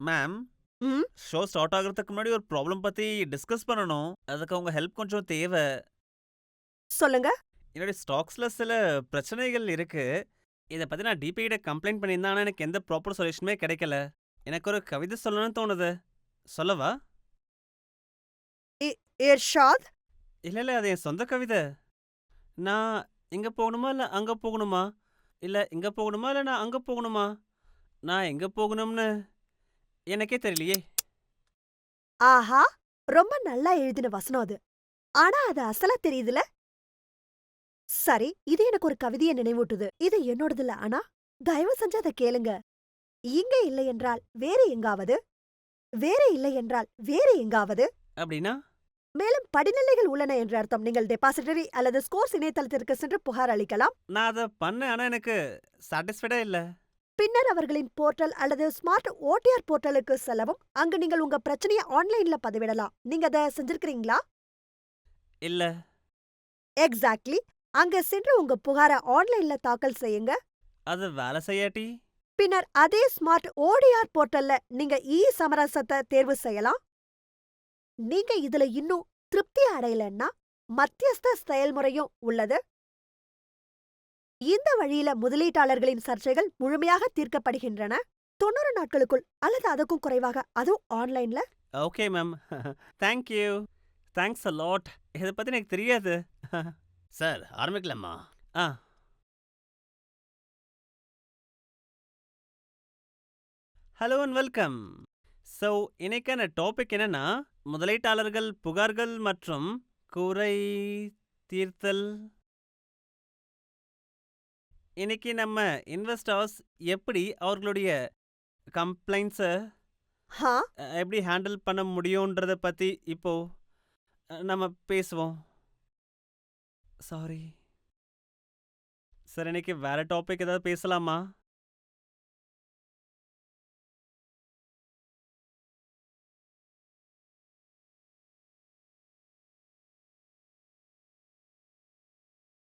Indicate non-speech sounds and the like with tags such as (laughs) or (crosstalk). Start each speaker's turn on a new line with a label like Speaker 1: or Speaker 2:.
Speaker 1: Ma'am show start ஆகுறதுக்கு முன்னாடி ஒரு ப்ராப்ளம் பத்தி டிஸ்கஸ் பண்ணணும். அதுக்கு உங்க ஹெல்ப் கொஞ்சம் தேவை.
Speaker 2: சொல்லுங்க.
Speaker 1: என்னுடைய ஸ்டாக்ஸ்ல சில பிரச்சனைகள் இருக்கு. இதை பத்தி நான் டிபி கிட்ட கம்ப்ளைண்ட் பண்ணியிருந்தேன். எனக்கு எந்த ப்ராப்பர் சொல்யூஷனுமே கிடைக்கல. எனக்கு ஒரு கவிதை சொல்லணும்னு தோணுது. சொல்லவா?
Speaker 2: இர்ஷாத்
Speaker 1: இல்ல இல்ல அது என் சொந்த கவிதை. நான் இங்க போகணுமா? இல்ல அங்க போகணுமா? இல்ல இங்க போகணுமா? இல்ல நான் அங்க போகணுமா? நான் எங்க போகணும்னு எனக்கே தெரியலையே.
Speaker 2: ஆஹா ரொம்ப நல்லா எழுதின வசனம் அது. ஆனா அது அசலா தெரியுதுல? சரி இது எனக்கு ஒரு கவிதையை நினைவூட்டுது. இது என்னோடது இல்ல ஆனா தயவு செஞ்சு அதை கேளுங்க. இங்க இல்லை என்றால் வேற எங்காவது? வேற இல்லை என்றால் வேற எங்காவது?
Speaker 1: அப்படின்னா?
Speaker 2: மேலும் படிநிலைகள் உள்ளன என்ற அர்த்தம். நீங்கள் டெபாசிட்டரி அல்லது ஸ்கோர்ஸ் இணையதளத்திற்கு சென்று புகார் அளிக்கலாம்.
Speaker 1: நான் அதை பண்ணேன். ஆனா எனக்கு சாட்டிஸ்ஃபைடா இல்ல.
Speaker 2: பின்னர் அவர்களின் போர்ட்டல் அல்லது ஸ்மார்ட் ஓடிஆர் போர்ட்டலுக்கு செல்லவும். அங்கு நீங்கள் உங்க பிரச்சனையை ஆன்லைன்ல பதிவிடலாம். நீங்க அதை செஞ்சிருக்கிறீங்களா?
Speaker 1: இல்ல.
Speaker 2: எக்ஸாக்ட்லி. அங்க சென்று உங்க புகாரை ஆன்லைன்ல தாக்கல் செய்யுங்க.
Speaker 1: அது வேலை செய்யாட்டி?
Speaker 2: பின்னர் அதே ஸ்மார்ட் ஓடிஆர் போர்ட்டல்ல நீங்க இ சமரசத்தை தேர்வு செய்யலாம். நீங்க இதுல இன்னும் திருப்தி அடையலன்னா மத்தியஸ்த செயல்முறையும் உள்ளது. இந்த வழியில முதலீட்டாளர்களின் சர்ச்சைகள் முழுமையாக தீர்க்கப்படுகின்றன. தொண்ணூறு நாட்களுக்குள் அல்லது அதுக்கும் குறைவாக அதுவும் ஆன்லைன்ல?
Speaker 1: Okay ma'am thank you thanks a lot இதை பத்தி எனக்கு தெரியாது. (laughs)
Speaker 3: சார் ஆரம்பிக்கலாமா?
Speaker 1: ஆ. ஹலோ அண்ட் வெல்கம் ஸோ இன்னைக்கான டாபிக் என்னன்னா முதலீட்டாளர்கள் புகார்கள் மற்றும் குறை தீர்த்தல் இன்னைக்கு நம்ம இன்வெஸ்டர்ஸ் எப்படி அவர்களுடைய கம்ப்ளைண்ட்ஸை
Speaker 2: ஹா?
Speaker 1: எப்படி ஹேண்டில் பண்ண முடியுன்றத பற்றி இப்போ அஹ், நம்ம பேசுவோம். சாரி சார் இன்னைக்கு வேற டாபிக் ஏதாவது பேசலாமா?